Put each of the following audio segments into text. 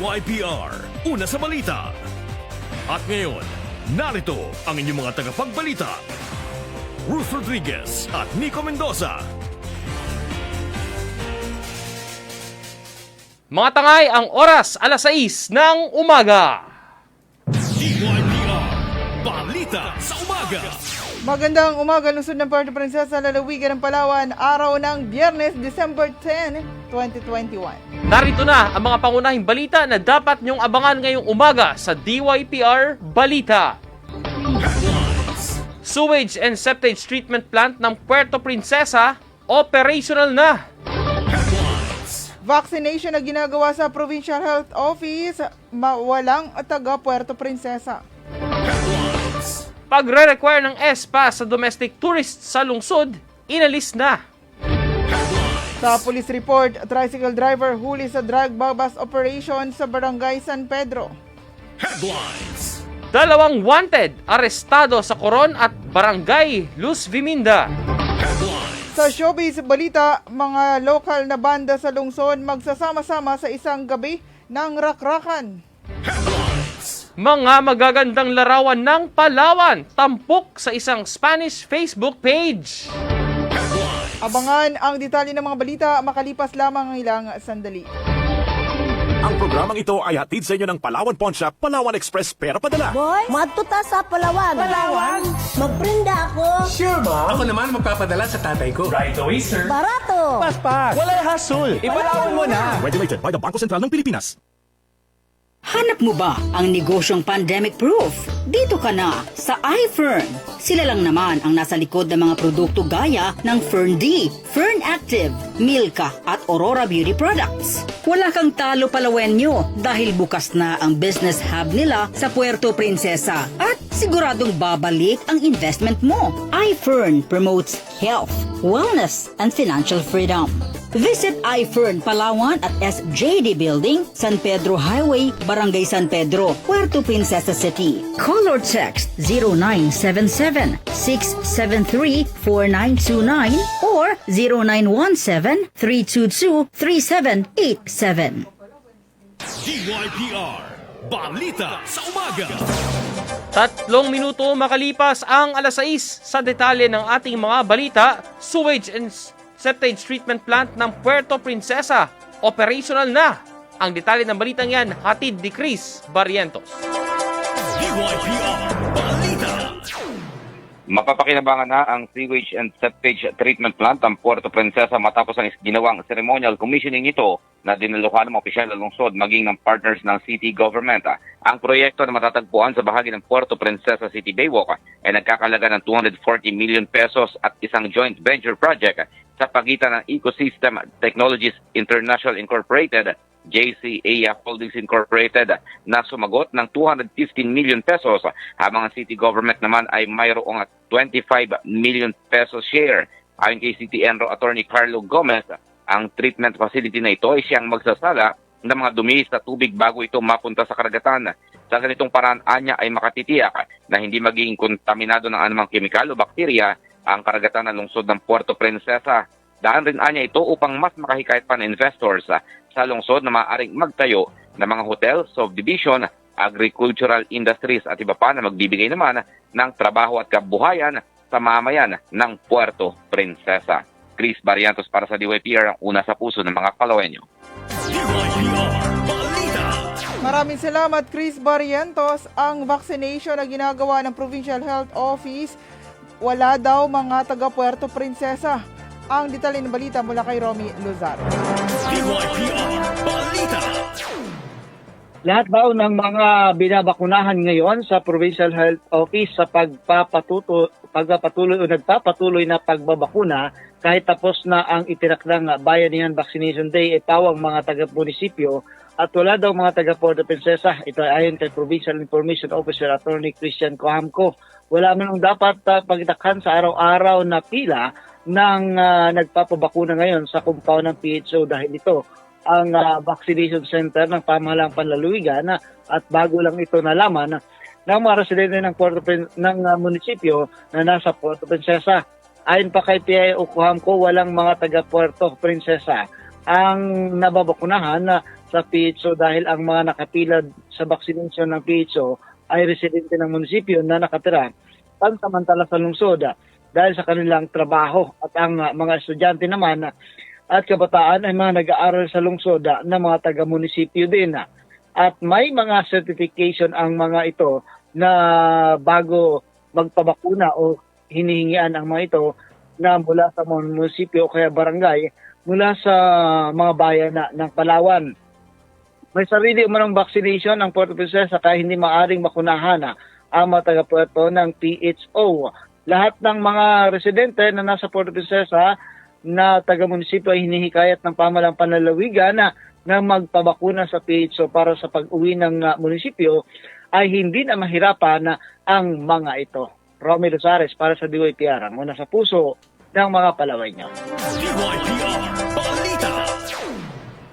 DYPR, una sa balita. At ngayon, narito ang inyong mga tagapagbalita. Ruth Rodriguez at Nico Mendoza. Mga tangay, ang oras alas 6 ng umaga. Magandang umaga, lungsod ng Puerto Princesa, lalawigan ng Palawan, araw ng Biyernes, December 10, 2021. Narito na ang mga pangunahing balita na dapat niyong abangan ngayong umaga sa DYPR Balita. Sewage and Septage Treatment Plant ng Puerto Princesa, operational na. Vaccination na ginagawa sa Provincial Health Office, mawalang taga Puerto Princesa. Pagre-require ng ESPA sa domestic tourists sa lungsod, inalis na. Sa police report, tricycle driver huli sa drug babas operation sa Barangay San Pedro. Headlines. Dalawang wanted, arestado sa Coron at Barangay Luz Viminda. Sa showbiz balita, mga lokal na banda sa lungsod magsasama-sama sa isang gabi ng rakrakan. Mga magagandang larawan ng Palawan, tampok sa isang Spanish Facebook page. Abangan ang detalye ng mga balita makalipas lamang ang ilang sandali. Ang programang ito ay hatid sa inyo ng Palawan Pawn Shop, Palawan Express Pera Padala. Boy, madto ta sa Palawan. Palawan? Magprinda ako. Ako naman magpapadala sa tatay ko. Barato. Regulated by the Bangko Sentral ng Pilipinas. Hanap mo ba ang negosyong pandemic proof? Dito ka na sa iFern. Sila lang naman ang nasa likod ng mga produkto gaya ng Fern D, Fern Active, Milka at Aurora Beauty Products. Wala kang talo palawenyo dahil bukas na ang business hub nila sa Puerto Princesa at siguradong babalik ang investment mo. iFern promotes health, wellness, and financial freedom. Visit iFern Palawan at SJD Building, San Pedro Highway, Barangay San Pedro, Puerto Princesa City. Call or text 0977-673-4929 or 0917-322-3787. DYPR, balita sa umaga. Tatlong minuto makalipas ang alas 6 sa detalye ng ating mga balita, sewage and septage treatment plant ng Puerto Princesa, operational na. Ang detalye ng balitang yan, hatid ni Chris Barrientos. DYPR. Mapapakinabangan na ang sewage and septage treatment plant ng Puerto Princesa matapos ang ginawang ceremonial commissioning nito na dinaluhan ng opisyal ng lungsod maging ng partners ng city government. Ang proyekto na matatagpuan sa bahagi ng Puerto Princesa City Baywalk ay nagkakalaga ng 240 million pesos at isang joint venture project sa pagitan ng Ecosystem Technologies International Incorporated JCA Holdings Incorporated na sumagot ng 215 million pesos habang ang city government naman ay mayroong 25 million pesos share. Ayon kay City Enro Attorney Carlo Gomez, ang treatment facility na ito ay siyang magsasala ng mga dumi sa tubig bago ito mapunta sa karagatan. Sa ganitong paraan, anya ay makatitiyak na hindi magiging kontaminado ng anumang kemikal o bakterya ang karagatan ng lungsod ng Puerto Princesa. Daan rin anya ito upang mas makahikayat pa ng investors ah, sa lungsod na maaaring magtayo ng mga hotel, subdivision, agricultural industries at iba pa na magbibigay naman ng trabaho at kabuhayan sa mamayan ng Puerto Princesa. Chris Barrientos para sa DYPR ang una sa puso ng mga Palawenyo. Maraming salamat Chris Barrientos. Ang vaccination na ginagawa ng Provincial Health Office, wala daw mga taga Puerto Princesa. Ang detalye ng balita mula kay Romy Luzar. DYPR, balita. Lahat ba ng mga binabakunahan ngayon sa Provincial Health Office sa pagpapatuto, pagpapatuloy o nagpapatuloy na pagbabakuna kahit tapos na ang itinakdang Bayanihan Vaccination Day ay pawang mga taga-munisipyo at wala daw mga taga Puerto Princesa. Ito ay ayon kay Provincial Information Officer Attorney Christian Cohamco. Wala man ang dapat uh, pagtakhan sa araw-araw na pila ng uh, nagpapabakuna ngayon sa compound ng PHO dahil ito ang ah, vaccination center ng pamahalang panlalawigan na- at bago lang ito nalaman ng mga residente ng Puerto ng ah, munisipyo na nasa Puerto Princesa. Ayon pa kay PIO Cohamco, walang mga taga Puerto Princesa ang nababakunahan na sa PHO dahil ang mga nakapilad sa vaccination ng PHO ay residente ng munisipyo na nakatira pansamantala sa lungsod ah, dahil sa kanilang trabaho at ang ah, mga estudyante naman ah, at kabataan ay mga nag-aaral sa lungsod ah, na mga taga-munisipyo din. ah. At may mga certification ang mga ito na bago magpabakuna o hinihingian ang mga ito na mula sa mga munisipyo o kaya barangay mula sa mga bayan na, ng Palawan. May sarili umanong vaccination ang Puerto Princesa kaya hindi maaring makunahan ah, ang mga taga-Puerto ng PHO. Lahat ng mga residente na nasa Puerto Princesa na taga-munisipyo ay hinihikayat ng pamalang panlalawigan na, na magpabakuna sa PHO para sa pag-uwi ng ah, munisipyo ay hindi na mahirapan na ang mga ito. Romy Rosares para sa DYPR, ang una sa puso ng mga palaway niyo.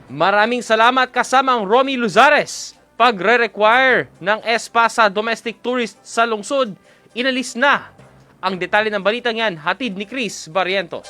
Maraming salamat kasamang Romy Luzares. Pagre-require ng ESPA sa domestic tourist sa lungsod, inalis na. Ang detalye ng balitang yan, hatid ni Chris Barrientos.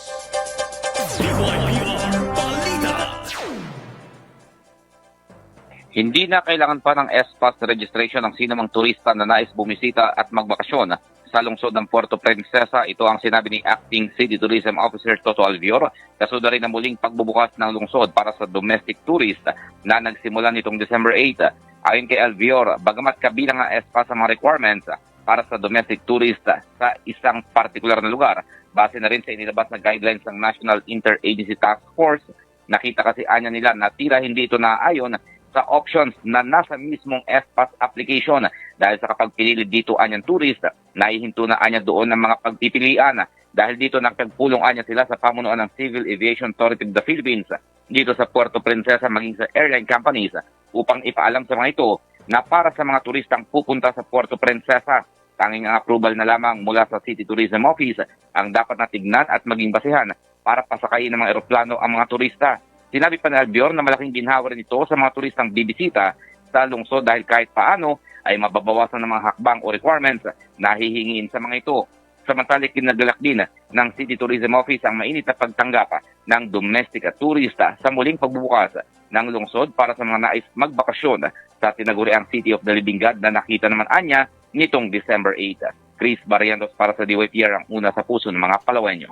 Hindi na kailangan pa ng S-Pass registration ng sinumang turista na nais bumisita at magbakasyon sa lungsod ng Puerto Princesa. Ito ang sinabi ni Acting City Tourism Officer Toto Alvior. Kasunod rin ang muling pagbubukas ng lungsod para sa domestic tourist na nagsimula nitong December 8. Ayon kay Alvior, bagamat kabilang ang S-Pass sa mga requirements para sa domestic tourist sa isang partikular na lugar, base na rin sa inilabas na guidelines ng National Interagency Task Force, nakita kasi anya nila na tira hindi ito naayon sa options na nasa mismong S-Pass application. Dahil sa kapag pinili dito anyang tourist, naihinto na anya doon ng mga pagpipilian. Dahil dito nakapagpulong anya sila sa pamunuan ng Civil Aviation Authority of the Philippines dito sa Puerto Princesa maging sa airline companies upang ipaalam sa mga ito na para sa mga turistang pupunta sa Puerto Princesa, tanging ang approval na lamang mula sa City Tourism Office ang dapat na tignan at maging basihan para pasakayin ng mga eroplano ang mga turista. Sinabi pa ni Albior na malaking ginhawa rin ito sa mga turistang bibisita sa lungsod dahil kahit paano ay mababawasan ng mga hakbang o requirements na hihingin sa mga ito. Samantala, kinagalak din ng City Tourism Office ang mainit na pagtanggap ng domestic at turista sa muling pagbubukas ng lungsod para sa mga nais magbakasyon sa tinaguriang City of the Living God na nakita naman anya nitong December 8. Chris Barrientos para sa DYPR ang una sa puso ng mga Palawenyo.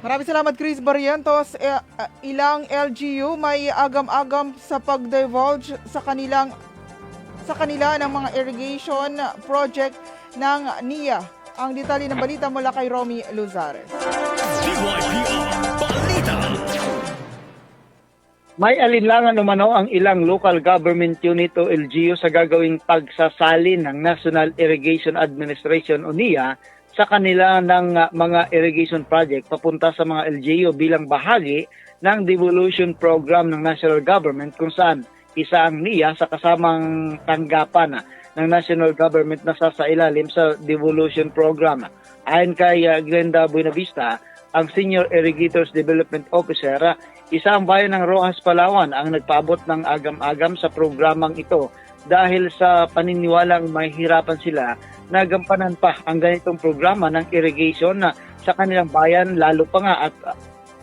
Maraming salamat Chris Barrientos. Ah, ilang LGU may agam-agam sa pag-divulge sa kanilang sa kanila ng mga irrigation project ng NIA. Ang detalye ng balita mula kay Romy Luzares. May alinlangan umano ang ilang local government unit o LGU sa gagawing pagsasalin ng National Irrigation Administration o NIA sa kanila ng uh, mga irrigation project papunta sa mga LGU bilang bahagi ng devolution program ng national government kung saan isa ang NIA sa kasamang tanggapan uh, ng national government na sasailalim sa devolution program. Ayon kay uh, Glenda Buenavista, ang Senior Irrigators Development Officer, isa ang bayan ng Rojas, Palawan ang nagpaabot ng agam-agam sa programang ito dahil sa paniniwalang mahihirapan sila na gampanan pa ang ganitong programa ng irrigation na sa kanilang bayan lalo pa nga at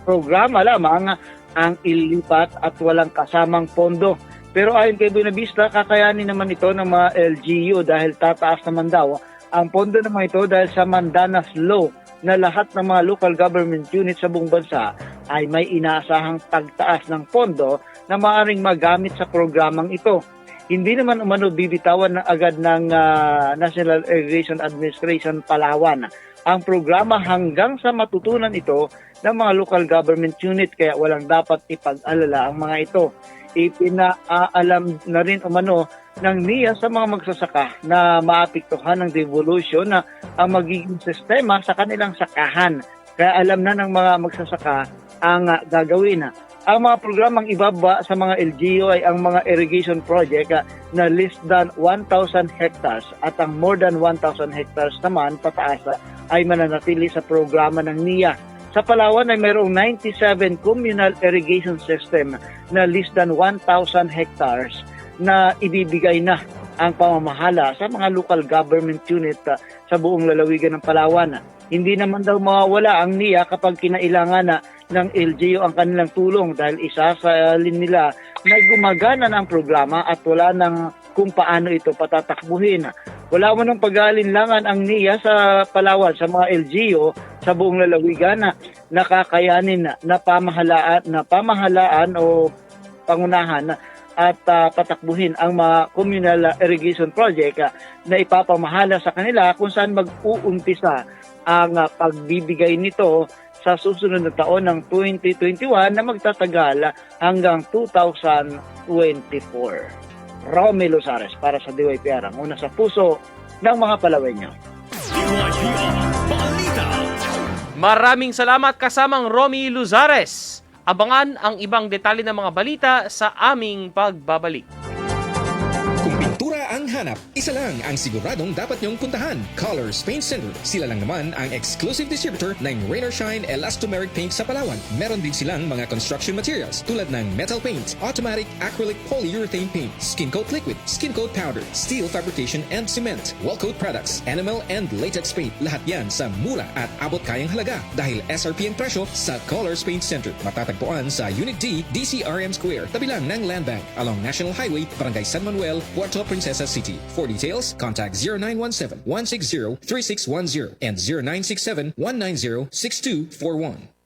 programa lamang ang ilipat at walang kasamang pondo. Pero ayon kay Buenavista, kakayanin naman ito ng mga LGU dahil tataas naman daw ang pondo naman ito dahil sa Mandanas Law na lahat ng mga local government units sa buong bansa ay may inaasahang pagtaas ng pondo na maaring magamit sa programang ito. Hindi naman umano bibitawan na agad ng ah, National Irrigation Administration Palawan ang programa hanggang sa matutunan ito ng mga local government unit kaya walang dapat ipag-alala ang mga ito. Ipinaalam na rin umano ng NIA sa mga magsasaka na maapektuhan ng devolution na ang magiging sistema sa kanilang sakahan. Kaya alam na ng mga magsasaka ang ah, gagawin. Ang mga programang ibaba sa mga LGU ay ang mga irrigation project ah, na less than 1,000 hectares at ang more than 1,000 hectares naman pataas ah, ay mananatili sa programa ng NIA. Sa Palawan ay mayroong 97 communal irrigation system na less than 1,000 hectares na ibibigay na ang pamamahala sa mga local government unit ah, sa buong lalawigan ng Palawan. Hindi naman daw mawawala ang NIA kapag kinailangan na ng LGU ang kanilang tulong dahil isa sa nila na gumagana ng programa at wala nang kung paano ito patatakbuhin. Wala mo nang pag-aalinlangan ang NIA sa Palawan, sa mga LGU sa buong lalawigan na nakakayanin na, na pamahalaan, na pamahalaan o pangunahan at ah, patakbuhin ang mga communal irrigation project ah, na ipapamahala sa kanila kung saan mag-uumpisa ang ah, pagbibigay nito sa susunod na taon ng 2021 na magtatagal hanggang 2024. Romelo Sares para sa DYPR, ang una sa puso ng mga Palawenyo. Maraming salamat kasamang Romy Luzares. Abangan ang ibang detalye ng mga balita sa aming pagbabalik. Kung pintura ang hanap, isa lang ang siguradong dapat niyong puntahan. Colors Paint Center. Sila lang naman ang exclusive distributor ng Rain or Shine Elastomeric Paint sa Palawan. Meron din silang mga construction materials tulad ng metal paint, automatic acrylic polyurethane paint, skin coat liquid, skin coat powder, steel fabrication and cement, wall coat products, enamel and latex paint. Lahat yan sa mura at abot kayang halaga dahil SRP ang presyo sa Colors Paint Center. Matatagpuan sa Unit D, DCRM Square, tabi lang ng Land Bank along National Highway, Barangay San Manuel, Puerto Princesa City. For details, contact 0917-160-3610 and 0967-190-6241.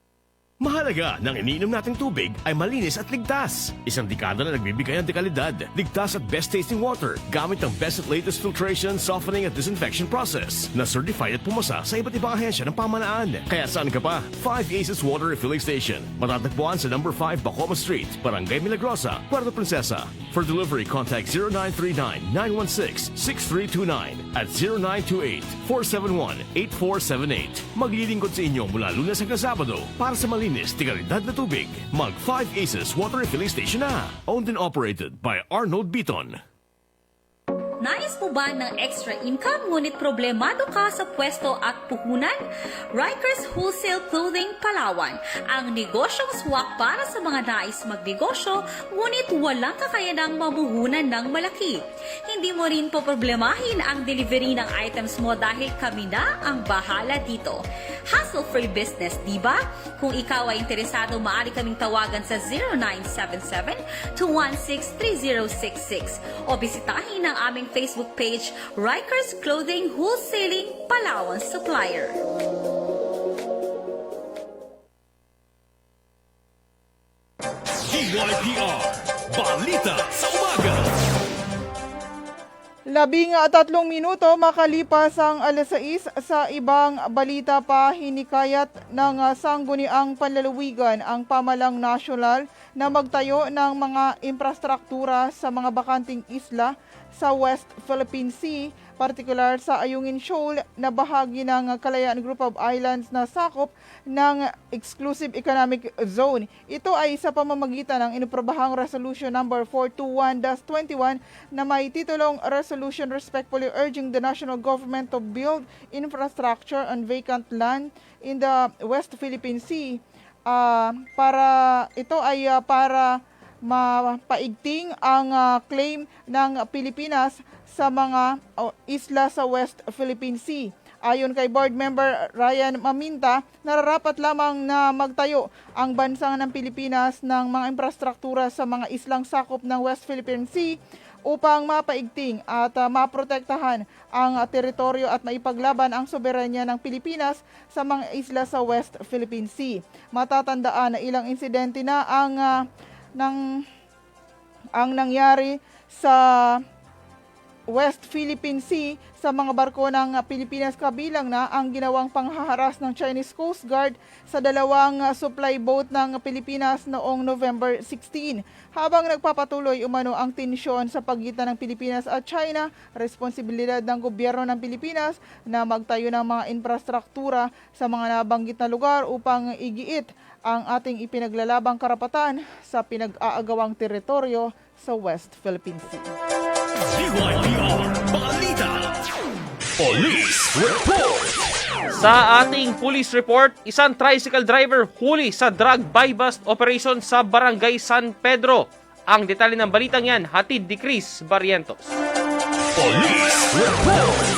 Mahalaga ng iniinom nating tubig ay malinis at ligtas. Isang dekada na nagbibigay ng dekalidad, ligtas at best tasting water gamit ang best at latest filtration, softening at disinfection process na certified at pumasa sa iba't ibang ahensya ng pamanaan. Kaya saan ka pa? 5 Aces Water Refilling Station. Matatagpuan sa number 5 Bacoma Street, Barangay Milagrosa, Puerto Princesa. For delivery, contact 0939-916-6329 at 0928-471-8478. Maglilingkod sa inyo mula lunes hanggang Sabado para sa malinis, tigalidad na tubig. Mag 5 Aces Water Refilling Station na. Owned and operated by Arnold Beaton. Nais mo ba ng extra income ngunit problemado ka sa pwesto at puhunan? Rikers Wholesale Clothing Palawan, ang negosyong swak para sa mga nais magnegosyo ngunit walang kakayanang mamuhunan ng malaki. Hindi mo rin poproblemahin ang delivery ng items mo dahil kami na ang bahala dito. Hassle-free business, di ba? Kung ikaw ay interesado, maaari kaming tawagan sa 0977-216-3066 o bisitahin ang aming Facebook page, Rikers Clothing Wholesaling Palawan Supplier. DYPR Balita sa Umaga. Labing at tatlong minuto makalipas ang alas 6 sa ibang balita pa hinikayat ng ah, sangguniang panlalawigan ang pamalang nasyonal na magtayo ng mga infrastruktura sa mga bakanting isla sa West Philippine Sea, partikular sa Ayungin Shoal na bahagi ng Kalayaan Group of Islands na sakop ng Exclusive Economic Zone. Ito ay sa pamamagitan ng inuprobahang Resolution Number 421-21 na may titulong Resolution respectfully urging the national government to build infrastructure on vacant land in the West Philippine Sea. Ah, para ito ay ah, para mapaigting ang ah, claim ng Pilipinas sa mga oh, isla sa West Philippine Sea. Ayon kay board member Ryan Maminta, nararapat lamang na magtayo ang bansa ng Pilipinas ng mga infrastruktura sa mga islang sakop ng West Philippine Sea upang mapaigting at ah, maprotektahan ang ah, teritoryo at maipaglaban ang soberanya ng Pilipinas sa mga isla sa West Philippine Sea. Matatandaan na ilang insidente na ang ah, ng ang nangyari sa West Philippine Sea sa mga barko ng Pilipinas kabilang na ang ginawang panghaharas ng Chinese Coast Guard sa dalawang uh, supply boat ng Pilipinas noong November 16. Habang nagpapatuloy umano ang tensyon sa pagitan ng Pilipinas at China, responsibilidad ng gobyerno ng Pilipinas na magtayo ng mga infrastruktura sa mga nabanggit na lugar upang igiit ang ating ipinaglalabang karapatan sa pinag-aagawang teritoryo sa West Philippine Sea. DYPR Balita. Police Report. Sa ating police report, isang tricycle driver huli sa drug buy bust operation sa Barangay San Pedro. Ang detalye ng balitang yan, hatid ni Chris Barrientos. Police Report.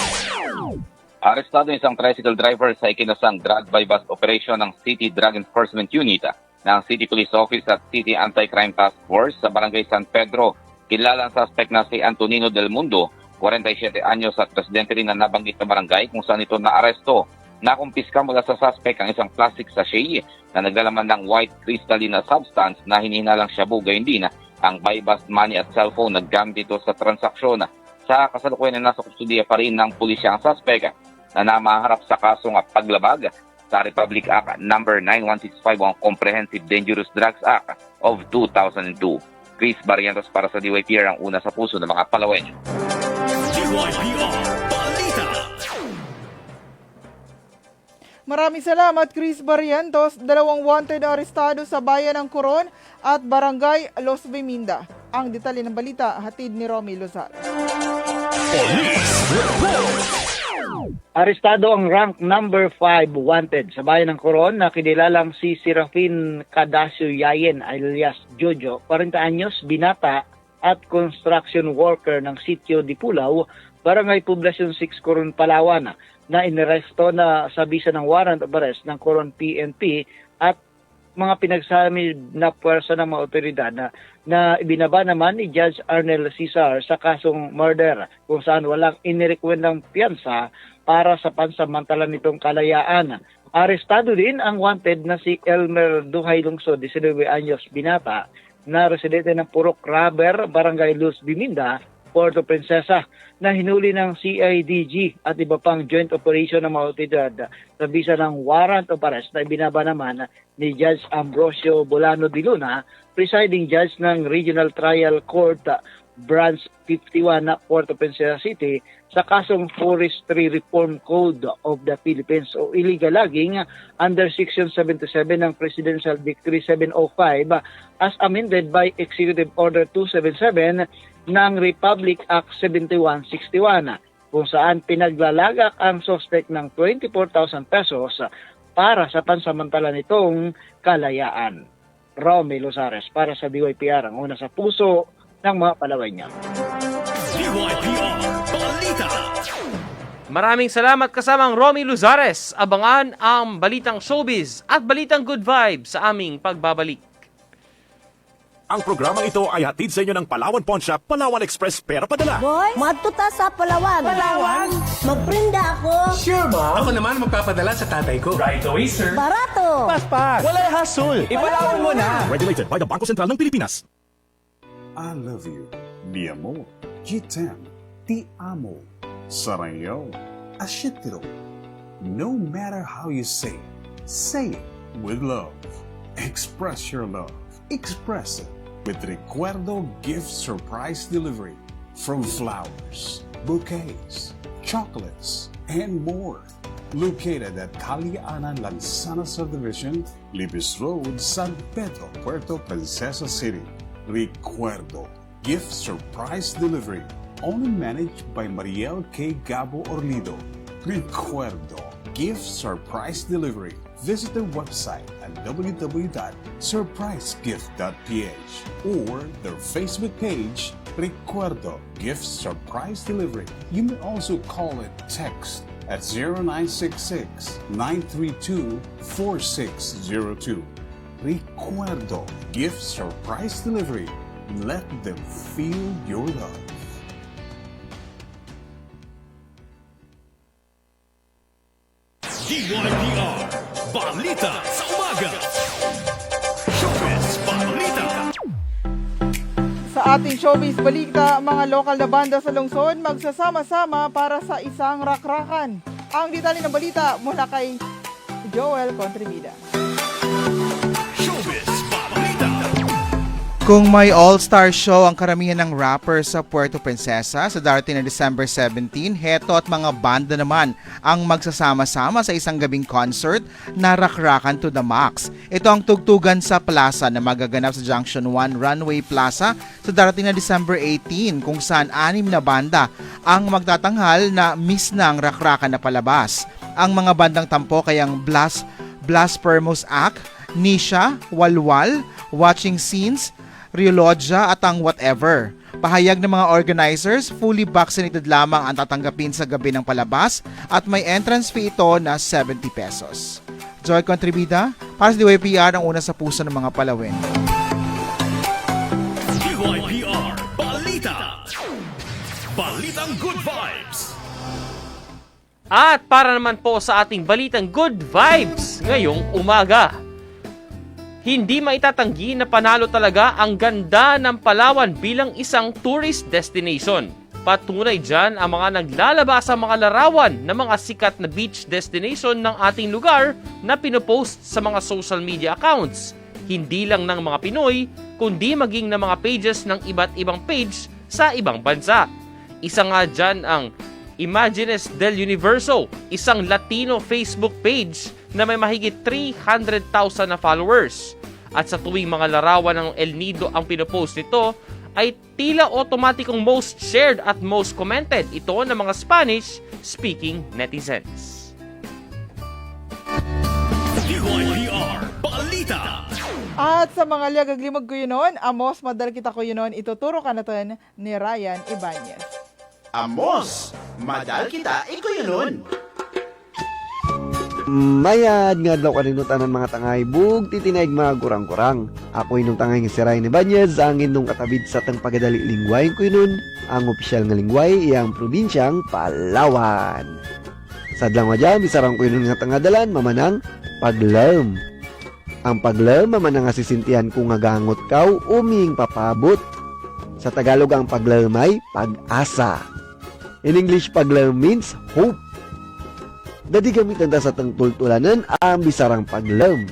Arestado ang isang tricycle driver sa ikinasang drug by bus operation ng City Drug Enforcement Unit ng City Police Office at City Anti-Crime Task Force sa Barangay San Pedro. Kilala ang suspect na si Antonino Del Mundo, 47 anyos at presidente rin na nabanggit na barangay kung saan ito naaresto. Nakumpiska mula sa suspect ang isang plastic sachet na naglalaman ng white crystalline substance na hinihinalang shabu gayon din ang buy bus money at cellphone na gamit ito sa transaksyon. Sa kasalukuyan na nasa kustudiya pa rin ng pulisya ang suspect na namaharap sa kasong paglabag sa Republic Act number 9165 o Comprehensive Dangerous Drugs Act of 2002. Chris Barrientos para sa DYPR ang una sa puso ng mga Palawenyo. Maraming salamat Chris Barrientos, dalawang wanted arestado sa bayan ng Coron at Barangay Los Biminda. Ang detalye ng balita hatid ni Romy Lozar. Police Report. Arestado ang rank number 5 wanted. Sa bayan ng Coron na kinilalang si Serafin Cadasio Yayen alias Jojo, 40 anyos, binata at construction worker ng sitio di Pulaw, Barangay Poblacion 6 Coron, Palawan na inaresto na sa bisa ng warrant of arrest ng Coron PNP at mga pinagsami na puwersa ng mga otoridad na, na ibinaba naman ni Judge Arnel Cesar sa kasong murder kung saan walang inirekwendang piyansa para sa pansamantala nitong kalayaan. Arestado din ang wanted na si Elmer Duhay Lungsod, 19 anyos, binata, na residente ng Purok Rubber, Barangay Luz Biminda, Puerto Princesa, na hinuli ng CIDG at iba pang joint operation ng mga otoridad sa bisa ng warrant of arrest na ibinaba naman ni Judge Ambrosio Bolano de Luna, presiding judge ng Regional Trial Court Branch 51 na Puerto Princesa City sa kasong Forestry Reform Code of the Philippines o illegal logging under Section 77 ng Presidential Decree 705 as amended by Executive Order 277 ng Republic Act 7161 kung saan pinaglalagak ang suspect ng 24,000 pesos para sa pansamantala nitong kalayaan. Romy Losares para sa DYPR ang una sa puso ng mga Palawenyo. DYPR Balita. Maraming salamat kasamang Romy Luzares. Abangan ang balitang showbiz at balitang good vibes sa aming pagbabalik. Ang programang ito ay hatid sa inyo ng Palawan Pawn Shop, Palawan Express Pera Padala. Boy, madto ta sa Palawan. Palawan? Magprinda ako. Sure, ma? Ako naman magpapadala sa tatay ko. Right away, sir. Barato. Walay hassle! Ipalawan mo na. Regulated by the Bangko Sentral ng Pilipinas. I love you. Mi amor. Jitem. Ti amo. Sarayo. Ashitiro. No matter how you say it, say it with love. Express your love. Express it with Recuerdo Gift Surprise Delivery from flowers, bouquets, chocolates, and more. Located at Calianan Lansana Subdivision, Libis Road, San Pedro, Puerto Princesa City. Recuerdo Gift Surprise Delivery, only managed by Mariel K. Gabo Orlido. Recuerdo Gift Surprise Delivery. Visit their website at www.surprisegift.ph or their Facebook page, Recuerdo Gift Surprise Delivery. You may also call it text at 0966 932 4602. Recuerdo Gift Surprise Delivery. Let them feel your love. DYPR Balita sa umaga. Showbiz Balita. Sa ating showbiz balita, mga lokal na banda sa lungsod magsasama-sama para sa isang rakrakan. Ang detalye ng balita mula kay Joel Contribida. Kung may all-star show ang karamihan ng rappers sa Puerto Princesa sa darating na December 17, heto at mga banda naman ang magsasama-sama sa isang gabing concert na rakrakan to the max. Ito ang tugtugan sa plaza na magaganap sa Junction 1 Runway Plaza sa darating na December 18 kung saan anim na banda ang magtatanghal na miss ng rakrakan na palabas. Ang mga bandang tampo kayang Blast, Blasphemous Act, Nisha, Walwal, Watching Scenes, Riolodja at ang Whatever. Pahayag ng mga organizers, fully vaccinated lamang ang tatanggapin sa gabi ng palabas at may entrance fee ito na 70 pesos. Joy Contribida, para sa DYPR ang una sa puso ng mga palawin. DYPR Balita. Balitang Good Vibes. At para naman po sa ating balitang good vibes ngayong umaga. Hindi maitatanggi na panalo talaga ang ganda ng Palawan bilang isang tourist destination. Patunay dyan ang mga naglalabas sa mga larawan ng mga sikat na beach destination ng ating lugar na pinopost sa mga social media accounts. Hindi lang ng mga Pinoy, kundi maging ng mga pages ng iba't ibang page sa ibang bansa. Isa nga dyan ang Imagines del Universo, isang Latino Facebook page na may mahigit 300,000 na followers. At sa tuwing mga larawan ng El Nido ang pinopost nito, ay tila otomatikong most shared at most commented ito ng mga Spanish-speaking netizens. DYPR Balita. At sa mga liagaglimag ko yun noon, amos madal kita ko yun noon, ituturo ka na to ni Ryan Ibanez. Amos, madal kita, ikaw yun nun. Mayad nga daw kanino tanan mga tangay bug titinaig mga kurang-kurang. Ako inong tangay nga si Ryan Ibanez ang inong katabid sa tang pagadali lingway ko nun ang opisyal nga lingway iyang probinsyang Palawan. Sadlang wa dyan, bisarang ko yun nga tangadalan mamanang paglam. Ang paglam mamanang asisintihan ko nga gangot kaw uming papabot. Sa Tagalog ang paglam ay pag-asa. In English, paglam means hope. Dadi gamitan ta sa tang tultulanan ang bisarang paglam.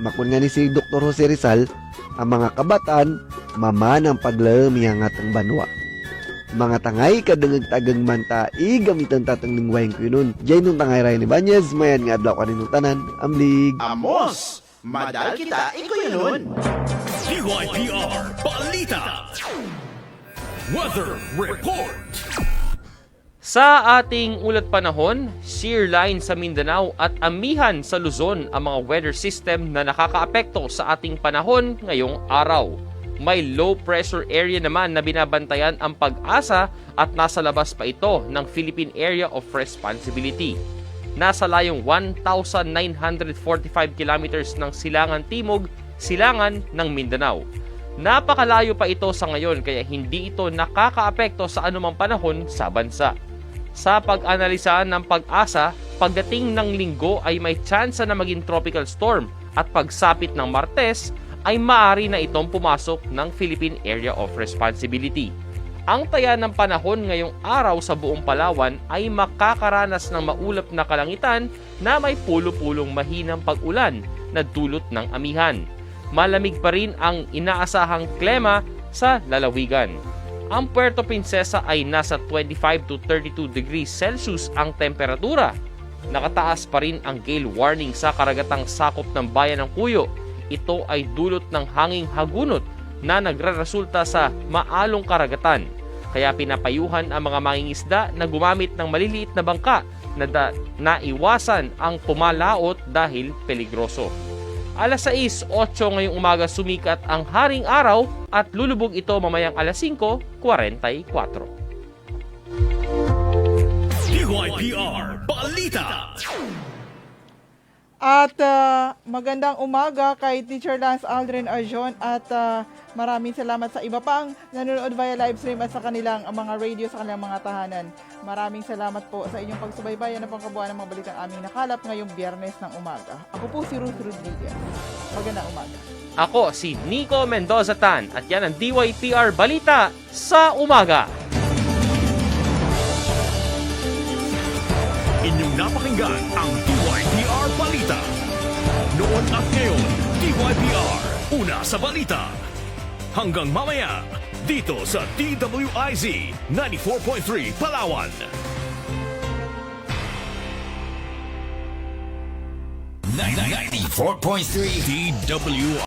Makun nga ni si Dr. Jose Rizal, ang mga kabatan, mama ng paglam yang atang banwa. Mga tangay kadangag tagang manta, i gamitan tatang lingwayin ko yun. Diyan nung tangay rin ni Banyes, mayan nga adlaw kaninong tanan, amlig. Amos, madal kita, ikaw yun nun. DYPR Balita. Weather Report. Sa ating ulat panahon, shear line sa Mindanao at amihan sa Luzon ang mga weather system na nakakaapekto sa ating panahon ngayong araw. May low pressure area naman na binabantayan ang pag-asa at nasa labas pa ito ng Philippine Area of Responsibility. Nasa layong 1,945 kilometers ng silangan timog, silangan ng Mindanao. Napakalayo pa ito sa ngayon kaya hindi ito nakakaapekto sa anumang panahon sa bansa. Sa pag-analisahan ng pag-asa, pagdating ng linggo ay may tsansa na maging tropical storm at pagsapit ng Martes ay maaari na itong pumasok ng Philippine Area of Responsibility. Ang taya ng panahon ngayong araw sa buong Palawan ay makakaranas ng maulap na kalangitan na may pulo-pulong mahinang pag-ulan na dulot ng amihan. Malamig pa rin ang inaasahang klema sa lalawigan. Ang Puerto Princesa ay nasa 25 to 32 degrees Celsius ang temperatura. Nakataas pa rin ang gale warning sa karagatang sakop ng bayan ng Kuyo. Ito ay dulot ng hanging hagunot na nagreresulta sa maalong karagatan. Kaya pinapayuhan ang mga mangingisda na gumamit ng maliliit na bangka na da- naiwasan ang pumalaot dahil peligroso. Alas 6, 8 ngayong umaga sumikat ang haring araw at lulubog ito mamayang alas 5.44. DYPR Balita. At ah, magandang umaga kay Teacher Lance Aldrin Arjon at ah, maraming salamat sa iba pang nanonood via live stream at sa kanilang mga radio sa kanilang mga tahanan. Maraming salamat po sa inyong pagsubaybayan ng pangkabuhan ng mga balitang aming nakalap ngayong biyernes ng umaga. Ako po si Ruth Rodriguez. Magandang umaga. Ako si Nico Mendoza Tan at yan ang DYPR Balita sa umaga. Inyong napakinggan ang Balita. Noon at ngayon, DYPR, una sa balita. Hanggang mamaya, dito sa DWIZ 94.3 Palawan. 94.3 DWI